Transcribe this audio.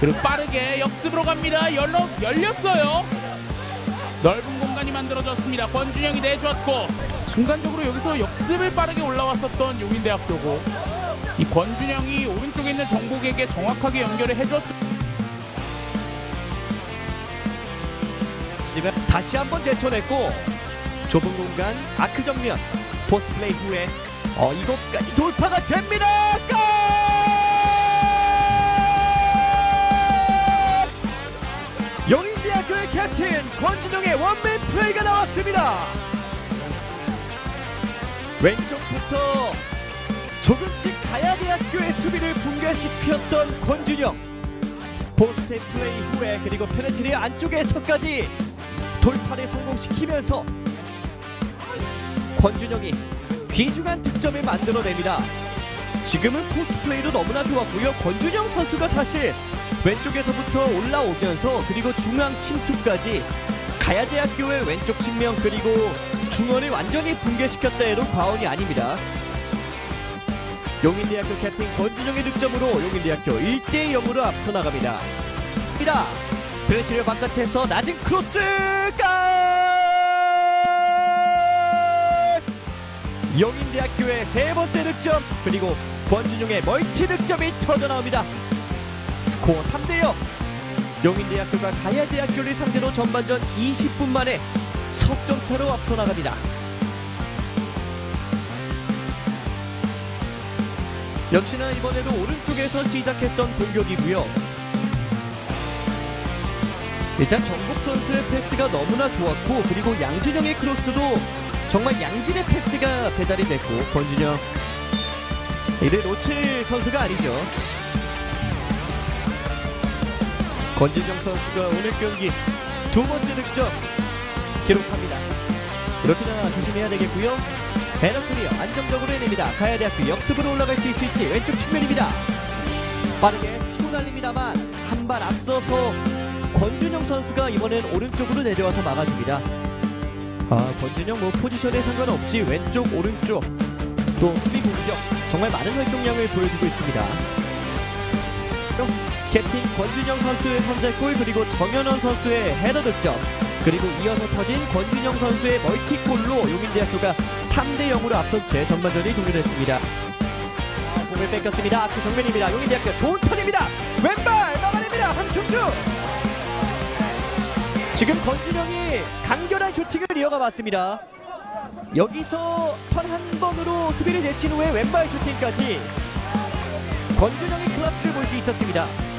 그리고 빠르게 역습으로 갑니다. 열러, 열렸어요. 넓은 공간이 만들어졌습니다. 권준영이 내주었고 순간적으로 여기서 역습을 빠르게 올라왔었던 용인대학교고 이 권준영이 오른쪽에 있는 정국에게 정확하게 연결을 해줬습니다. 다시 한번 제쳐냈고 좁은 공간 아크 정면 포스트 플레이 후에 어 이것까지 돌파가 됩니다. 골! 캡틴 권진영의 원맨 플레이가 나왔습니다. 왼쪽부터 조금씩 가야대학교의 수비를 붕괴시켰던 권준영 포스트 플레이 후에 그리고 페네트리 안쪽에서까지 돌파를 성공시키면서 권준영이 귀중한 득점을 만들어냅니다. 지금은 포스트 플레이도 너무나 좋았고요. 권준영 선수가 사실 왼쪽에서부터 올라오면서 그리고 중앙 침투까지 가야대학교의 왼쪽 측면 그리고 중원을 완전히 붕괴시켰다 해도 과언이 아닙니다. 용인대학교 캡틴 권준영의 득점으로 용인대학교 1대 0으로 앞서 나갑니다. 입니다. 페네트리어 바깥에서 낮은 크로스 골! 영인대학교의 세 번째 득점 그리고 권준용의 멀티 득점이 터져 나옵니다. 스코어 3대 0. 영인대학교가 가야대학교를 상대로 전반전 20분 만에 석점 차로 앞서 나갑니다. 역시나 이번에도 오른쪽에서 시작했던 공격이고요. 일단 정국 선수의 패스가 너무나 좋았고 그리고 양준영의 크로스도 정말 양진의 패스가 배달이 됐고 권준영 이를 놓칠 선수가 아니죠. 권진영 선수가 오늘 경기 두 번째 득점 기록합니다. 이렇게나 조심해야 되겠고요. 배너 클리어 안정적으로 해냅니다. 가야대학교 역습으로 올라갈 수 있을지 왼쪽 측면입니다. 빠르게 치고 날립니다만 한 발 앞서서 권준영 선수가 이번엔 오른쪽으로 내려와서 막아줍니다. 아 권준영 뭐 포지션에 상관없이 왼쪽 오른쪽 또 수비 공격 정말 많은 활동량을 보여주고 있습니다. 또 캡틴 권준영 선수의 선제골 그리고 정현원 선수의 헤더 득점 그리고 이어서 터진 권준영 선수의 멀티골로 용인대학교가 3대 0으로 앞선 채 전반전이 종료됐습니다. 아, 공을 뺏겼습니다. 그 정면입니다. 용인대학교 좋은 턴입니다. 왼발 막아냅니다. 함승주. 지금 권준영이 간결한 슈팅을 이어가 봤습니다. 여기서 턴 한 번으로 수비를 제친 후에 왼발 슈팅까지 권준영의 클래스를 볼 수 있었습니다.